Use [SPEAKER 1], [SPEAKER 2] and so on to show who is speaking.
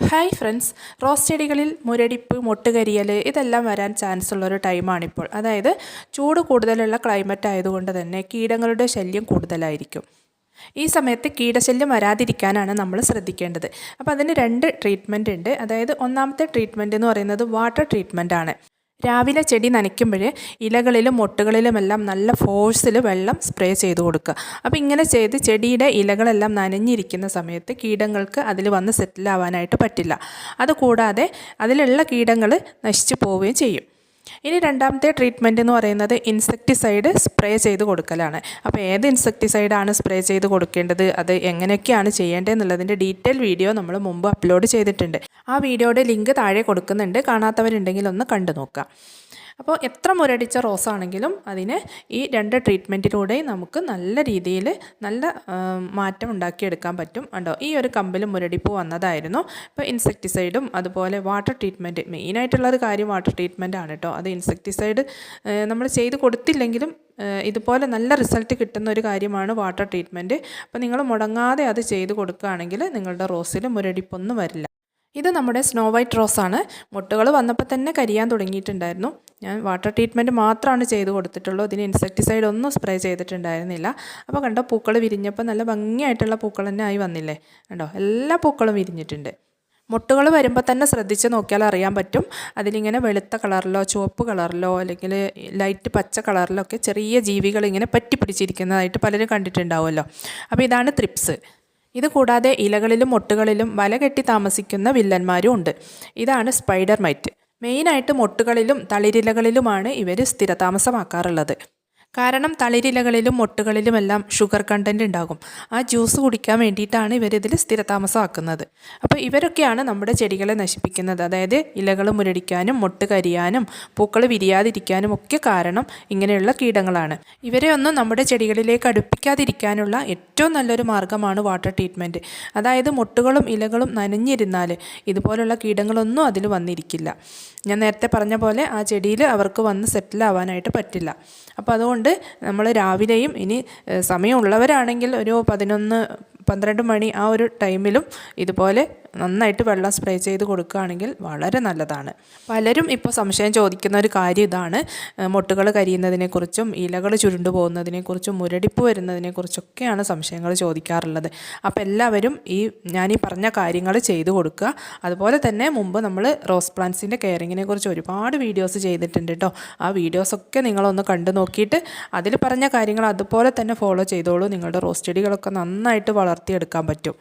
[SPEAKER 1] Hi friends rose ചെടികളിൽ മുരടിപ്പ് മൊട്ടുകരിയൽ ഇതെല്ലാം വരാൻ ചാൻസ് ഉള്ളൊരു ടൈമാണിപ്പോൾ അതായത് ചൂട് കൂടുതലുള്ള ക്ലൈമറ്റ് ആയതുകൊണ്ട് തന്നെ കീടങ്ങളുടെ ശല്യം കൂടുതലായിരിക്കും. ഈ സമയത്ത് കീടശല്യം വരാതിരിക്കാനാണ് നമ്മൾ ശ്രദ്ധിക്കേണ്ടത്. അപ്പോൾ അതിന് രണ്ട് ട്രീറ്റ്മെന്റ് ഉണ്ട്. അതായത് ഒന്നാമത്തെ ട്രീറ്റ്മെന്റ് എന്ന് പറയുന്നത് വാട്ടർ ട്രീറ്റ്മെന്റ് ആണ്. രാവിലെ ചെടി നനയ്ക്കുമ്പോൾ ഇലകളിലും മൊട്ടുകളിലുമെല്ലാം നല്ല ഫോഴ്സിൽ വെള്ളം സ്പ്രേ ചെയ്ത് കൊടുക്കുക. അപ്പോൾ ഇങ്ങനെ ചെയ്ത് ചെടിയുടെ ഇലകളെല്ലാം നനഞ്ഞിരിക്കുന്ന സമയത്ത് കീടങ്ങൾക്ക് അതിൽ വന്ന് സെറ്റിലാവാനായിട്ട് പറ്റില്ല. അതുകൂടാതെ അതിലുള്ള കീടങ്ങൾ നശിച്ചു പോവുകയും ചെയ്യും. ഇനി രണ്ടാമത്തെ ട്രീറ്റ്മെന്റ് എന്ന് പറയുന്നത് ഇൻസെക്ടിസൈഡ് സ്പ്രേ ചെയ്ത് കൊടുക്കലാണ്. അപ്പോൾ ഏത് ഇൻസെക്ടിസൈഡാണ് സ്പ്രേ ചെയ്ത് കൊടുക്കേണ്ടത്? അത് എങ്ങനെയൊക്കെയാണ് ചെയ്യേണ്ടതെന്നുള്ളതിന്റെ ഡീറ്റെയിൽ വീഡിയോ നമ്മൾ മുമ്പ് അപ്ലോഡ് ചെയ്തിട്ടുണ്ട്. ആ വീഡിയോയുടെ ലിങ്ക് താഴെ കൊടുക്കുന്നുണ്ട്. കാണാത്തവരുണ്ടെങ്കിൽ ഒന്ന് കണ്ടു നോക്കാം അപ്പോൾ എത്ര മുരടിച്ച റോസ് ആണെങ്കിലും അതിന് ഈ രണ്ട് ട്രീറ്റ്മെന്റിലൂടെയും നമുക്ക് നല്ല രീതിയിൽ നല്ല മാറ്റം ഉണ്ടാക്കിയെടുക്കാൻ പറ്റും. ഉണ്ടോ ഈ ഒരു കമ്പിൽ മുരടിപ്പ് വന്നതായിരുന്നു. ഇപ്പോൾ ഇൻസെക്ടിസൈഡും അതുപോലെ വാട്ടർ ട്രീറ്റ്മെന്റ് മെയിനായിട്ടുള്ളൊരു കാര്യം വാട്ടർ ട്രീറ്റ്മെന്റ് ആണ് കേട്ടോ. അത് ഇൻസെക്ടിസൈഡ് നമ്മൾ ചെയ്ത് കൊടുത്തില്ലെങ്കിലും ഇതുപോലെ നല്ല റിസൾട്ട് കിട്ടുന്ന ഒരു കാര്യമാണ് വാട്ടർ ട്രീറ്റ്മെന്റ് അപ്പോൾ നിങ്ങൾ മുടങ്ങാതെ അത് ചെയ്ത് കൊടുക്കുകയാണെങ്കിൽ നിങ്ങളുടെ റോസിൽ മുരടിപ്പൊന്നും വരില്ല. ഇത് നമ്മുടെ സ്നോ വൈറ്റ് റോസാണ് മുട്ടുകൾ വന്നപ്പോൾ തന്നെ കരിയാൻ തുടങ്ങിയിട്ടുണ്ടായിരുന്നു. ഞാൻ വാട്ടർ ട്രീറ്റ്മെന്റ് മാത്രമാണ് ചെയ്ത് കൊടുത്തിട്ടുള്ളൂ. ഇതിന് ഇൻസെക്ടിസൈഡ് ഒന്നും സ്പ്രേ ചെയ്തിട്ടുണ്ടായിരുന്നില്ല. അപ്പോൾ കണ്ടോ പൂക്കൾ വിരിഞ്ഞപ്പോൾ നല്ല ഭംഗിയായിട്ടുള്ള പൂക്കൾ തന്നെ ആയി വന്നില്ലേ? കണ്ടോ എല്ലാ പൂക്കളും വിരിഞ്ഞിട്ടുണ്ട്. മുട്ടുകൾ വരുമ്പോൾ തന്നെ ശ്രദ്ധിച്ച് നോക്കിയാൽ അറിയാൻ പറ്റും. അതിലിങ്ങനെ വെളുത്ത കളറിലോ ചുവപ്പ് കളറിലോ അല്ലെങ്കിൽ ലൈറ്റ് പച്ച കളറിലോ ഒക്കെ ചെറിയ ജീവികൾ ഇങ്ങനെ പറ്റി പിടിച്ചിരിക്കുന്നതായിട്ട് പലരും കണ്ടിട്ടുണ്ടാവുമല്ലോ. അപ്പോൾ ഇതാണ് ത്രിപ്സ് ഇത് കൂടാതെ ഇലകളിലും മൊട്ടുകളിലും വല കെട്ടി താമസിക്കുന്ന വില്ലന്മാരും ഉണ്ട്. ഇതാണ് സ്പൈഡർ മൈറ്റ് മെയിനായിട്ട് മൊട്ടുകളിലും തളിരിലകളിലുമാണ് ഇവർ സ്ഥിരതാമസമാക്കാറുള്ളത്. കാരണം തളിരിലകളിലും മൊട്ടുകളിലുമെല്ലാം ഷുഗർ കണ്ടന്റ് ഉണ്ടാകും. ആ ജ്യൂസ് കുടിക്കാൻ വേണ്ടിയിട്ടാണ് ഇവരിതിൽ സ്ഥിരതാമസമാക്കുന്നത്. അപ്പോൾ ഇവരൊക്കെയാണ് നമ്മുടെ ചെടികളെ നശിപ്പിക്കുന്നത്. അതായത് ഇലകൾ മുരടിക്കാനും മൊട്ട് കരിയാനും പൂക്കൾ വിരിയാതിരിക്കാനും ഒക്കെ കാരണം ഇങ്ങനെയുള്ള കീടങ്ങളാണ്. ഇവരെ ഒന്നും നമ്മുടെ ചെടികളിലേക്ക് അടുപ്പിക്കാതിരിക്കാനുള്ള ഏറ്റവും നല്ലൊരു മാർഗമാണ് വാട്ടർ ട്രീറ്റ്മെന്റ് അതായത് മൊട്ടുകളും ഇലകളും നനഞ്ഞിരുന്നാൽ ഇതുപോലുള്ള കീടങ്ങളൊന്നും അതിൽ വന്നിരിക്കില്ല. ഞാൻ നേരത്തെ പറഞ്ഞ പോലെ ആ ചെടിയിൽ അവർക്ക് വന്ന് സെറ്റിൽ ആവാനായിട്ട് പറ്റില്ല. അപ്പോൾ അതുകൊണ്ട് നമ്മൾ രാവിലെയും ഇനി സമയമുള്ളവരാണെങ്കിൽ ഒരു പതിനൊന്ന് പന്ത്രണ്ട് മണി ആ ഒരു ടൈമിലും ഇതുപോലെ നന്നായിട്ട് വെള്ളം സ്പ്രേ ചെയ്ത് കൊടുക്കുകയാണെങ്കിൽ വളരെ നല്ലതാണ്. പലരും ഇപ്പോൾ സംശയം ചോദിക്കുന്ന ഒരു കാര്യം ഇതാണ്. മുട്ടുകൾ കരിയുന്നതിനെക്കുറിച്ചും ഇലകൾ ചുരുണ്ടു പോകുന്നതിനെക്കുറിച്ചും മുരടിപ്പ് വരുന്നതിനെക്കുറിച്ചൊക്കെയാണ് സംശയങ്ങൾ ചോദിക്കാറുള്ളത്. അപ്പോൾ എല്ലാവരും ഈ ഞാൻ ഈ പറഞ്ഞ കാര്യങ്ങൾ ചെയ്തു കൊടുക്കുക. അതുപോലെ തന്നെ മുമ്പ് നമ്മൾ റോസ് പ്ലാന്റ്സിന്റെ കെയറിങ്ങിനെ കുറിച്ച് ഒരുപാട് വീഡിയോസ് ചെയ്തിട്ടുണ്ട് കേട്ടോ. ആ വീഡിയോസൊക്കെ നിങ്ങളൊന്ന് കണ്ടു നോക്കിയിട്ട് അതിൽ പറഞ്ഞ കാര്യങ്ങൾ അതുപോലെ തന്നെ ഫോളോ ചെയ്തോളൂ. നിങ്ങളുടെ റോസ് ചെടികളൊക്കെ നന്നായിട്ട് വളർത്തിയെടുക്കാൻ പറ്റും.